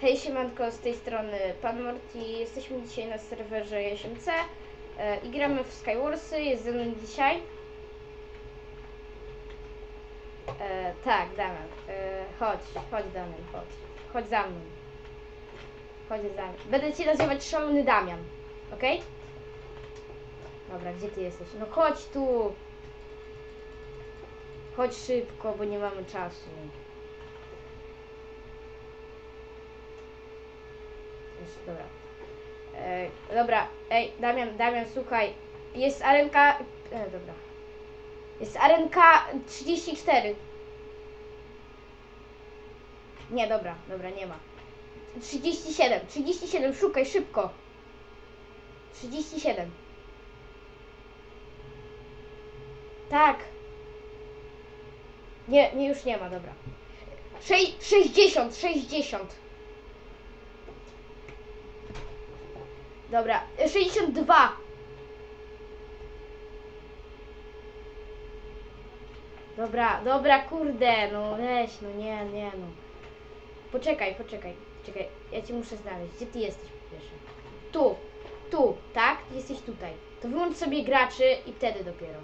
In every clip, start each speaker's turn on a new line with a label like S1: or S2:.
S1: Hej siemanko, z tej strony Pan Morty. Jesteśmy dzisiaj na serwerze 8C e, i gramy w Skywarsy. Jest ze mną dzisiaj... E, tak, Damian. E, chodź, chodź Damian, chodź. Chodź za mną. Chodź za mną. Będę cię nazywać Szalony Damian, okej? Dobra, gdzie ty jesteś? No chodź tu! Chodź szybko, bo nie mamy czasu. Jest, dobra. E, dobra, ej, Damian, Damian, słuchaj. Jest arenka. E, dobra. Jest arenka 34. Nie, dobra, dobra, nie ma. 37, 37, szukaj szybko. 37. Tak. Nie, nie, już nie ma, dobra. Sze- 60, 60. Dobra, 62. Dobra, dobra, kurde, no weź, no nie, nie, no. Poczekaj, poczekaj, czekaj, ja cię muszę znaleźć. Gdzie ty jesteś po pierwsze? Tu, tu, tak? Jesteś tutaj. To wyłącz sobie graczy i wtedy dopiero.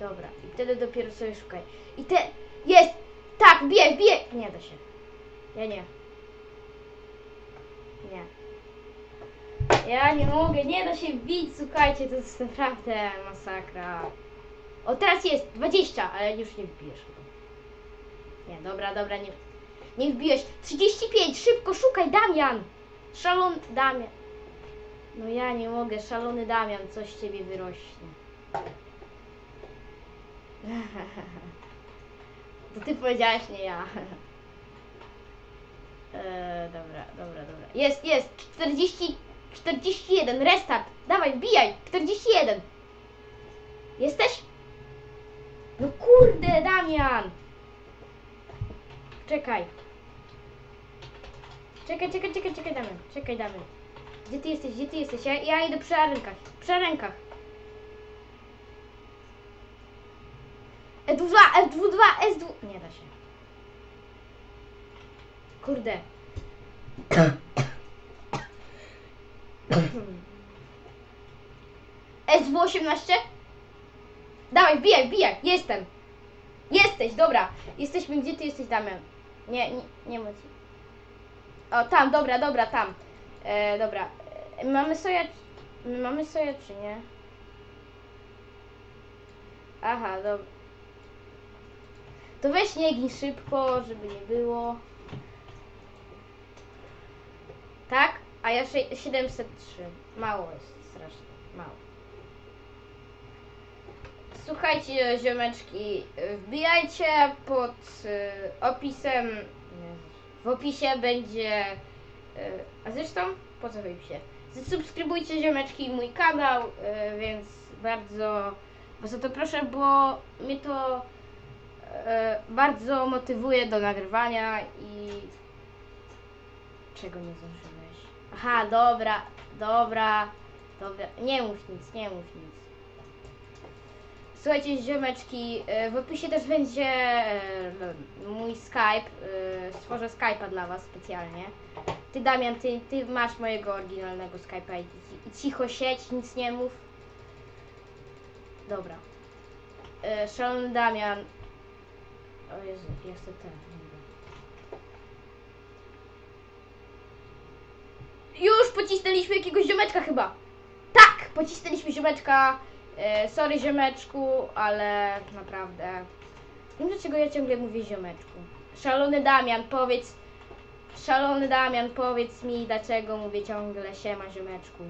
S1: Dobra, i wtedy dopiero sobie szukaj. I te, jest, tak, bije, bije. Nie da się. Ja nie. Nie. Ja nie mogę, nie da się wbić, słuchajcie, to jest naprawdę masakra. O, teraz jest 20, ale już nie wbijesz. Nie, dobra, dobra, nie. Nie wbiłeś. 35, szybko, szukaj, Damian! Szalon... Damian. No ja nie mogę, szalony Damian, coś z ciebie wyrośnie. To ty powiedziałeś, nie ja. Eee, dobra, dobra, dobra. Jest, jest! 40, 41, restart! Dawaj, wbijaj! 41! Jesteś? No kurde, Damian! Czekaj. Czekaj, czekaj, czekaj, czekaj, Damian. Czekaj, Damian. Gdzie ty jesteś? Gdzie ty jesteś? Ja, ja idę przy rękach. Przy rękach. F2, F2, S2. Nie da się. Kurde. S218? Dawaj, wbijaj, wbijaj. Jestem. Jesteś, dobra. Jesteśmy, gdzie ty jesteś, Damian? Nie, nie, nie. O, tam, dobra, dobra, tam. E, dobra. E, mamy soja... Mamy soja, czy nie? Aha, dobra. To weź nie gin szybko, żeby nie było. Tak? A ja sze- 703. Mało jest, strasznie. Mało. Słuchajcie, ziomeczki, wbijajcie pod y, opisem. W opisie będzie. y, a zresztą, po co w? Zasubskrybujcie ziomeczki mój kanał, y, więc bardzo was o to proszę, bo mnie to bardzo motywuje do nagrywania i czego nie zdążyłeś? Aha, dobra, dobra, dobra, nie mów nic, nie mów nic. Słuchajcie, ziomeczki, e, w opisie też będzie e, mój Skype, e, stworzę Skype'a dla was specjalnie. Ty Damian, ty, ty masz mojego oryginalnego Skype'a i, cicho siedź, nic nie mów. Dobra. Szalony Damian. O Jezu, ja chcę ten. dobra. Już pocisnęliśmy jakiegoś ziomeczka chyba. Tak, pocisnęliśmy ziomeczka. E, sorry ziomeczku, ale naprawdę. Nie wiem dlaczego ja ciągle mówię ziomeczku. Szalony Damian, powiedz. Szalony Damian, powiedz mi dlaczego mówię ciągle siema ziomeczku.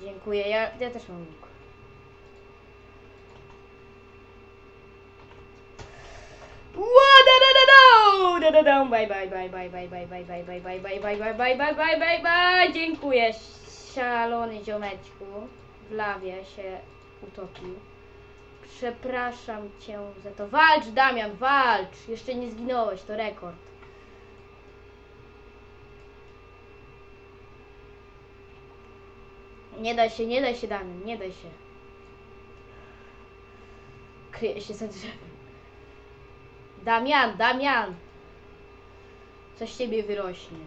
S1: Dziękuję, ja, ja też mam nick. Bye bye bye bye bye bye bye bye bye bye bye bye bye bye bye bye bye bye Dziękuję szalony ziomeczku w lawie się utopił. Przepraszam cię za to. Walcz Damian, walcz! Jeszcze nie zginąłeś, to rekord. Nie daj się, nie daj się Damian, nie daj się. Kryję się za drzewem. Damian, Damian. Coś ciebie wyrośnie.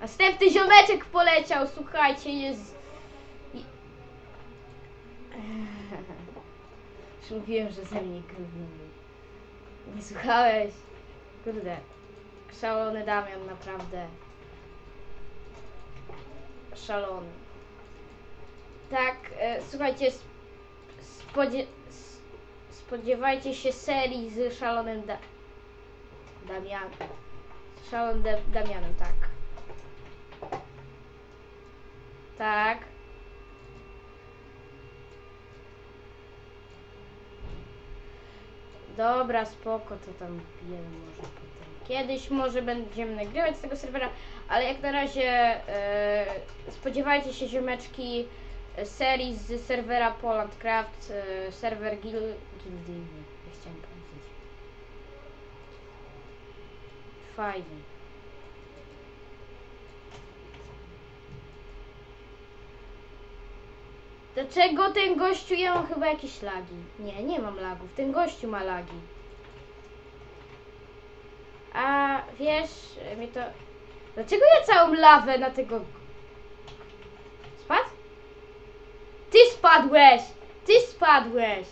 S1: Następny ziomeczek poleciał, słuchajcie, jest... Już mówiłem, że ze mnie gruby. Nie słuchałeś? Kurde. Szalony Damian, naprawdę. Szalony. Tak, e, słuchajcie, sp- spodzie spodziewajcie się serii z szalonym da Damianem. Z szalonym da Damianem, tak. Tak. Dobra, spoko, to tam pijemy może potem. Kiedyś może będziemy nagrywać z tego serwera, ale jak na razie e, spodziewajcie się ziomeczki e, serii z serwera Polandcraft, e, serwer gil, gildyjny, Fajnie. Dlaczego ten gościu, ja mam chyba jakieś lagi. Nie, nie mam lagów, ten gościu ma lagi. A wiesz, mi to... Dlaczego ja całą lawę na tego... Spadł? Ty spadłeś! Ty spadłeś!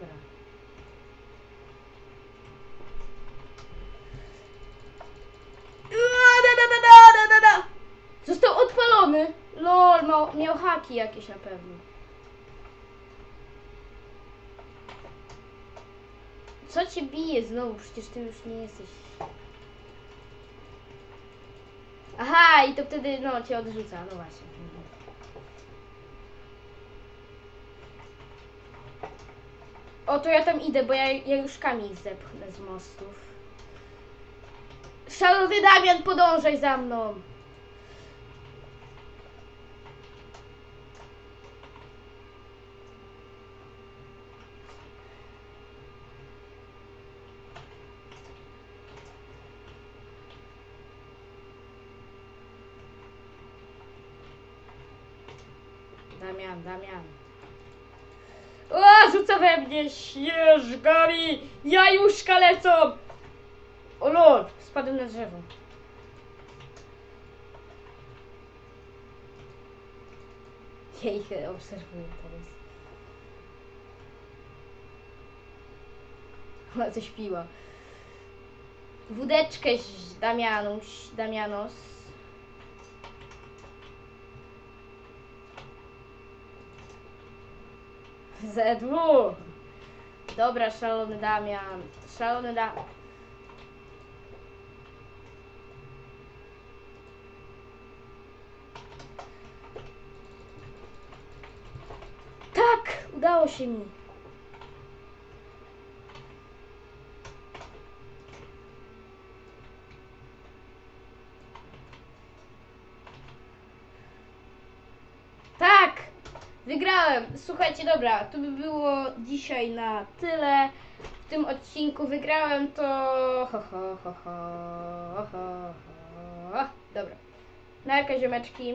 S1: Dobra. Został odpalony! Lol, miał, miał haki jakieś na pewno. Co cię bije znowu? Przecież ty już nie jesteś. Aha, i to wtedy no cię odrzuca, no właśnie. O, to ja tam idę, bo ja, ja już kamień zepchnę z mostów. Szalony Damian, podążaj za mną! Damian, Damian. O, rzuca we mnie śnieżkami! Jajuszka lecą! O lol, spadłem na drzewo. Ja ich obserwuję teraz. Ona coś piła. Wódeczkę Damianuś, Damianos. ZW! Dobra, szalony Damian. Szalony Damian. Tak! Udało się mi. Tak! Wygrałem! Słuchajcie, dobra, to by było dzisiaj na tyle. W tym odcinku wygrałem to. Ho, ho, ho, ho, ho, ho. Dobra. Narka ziomeczki.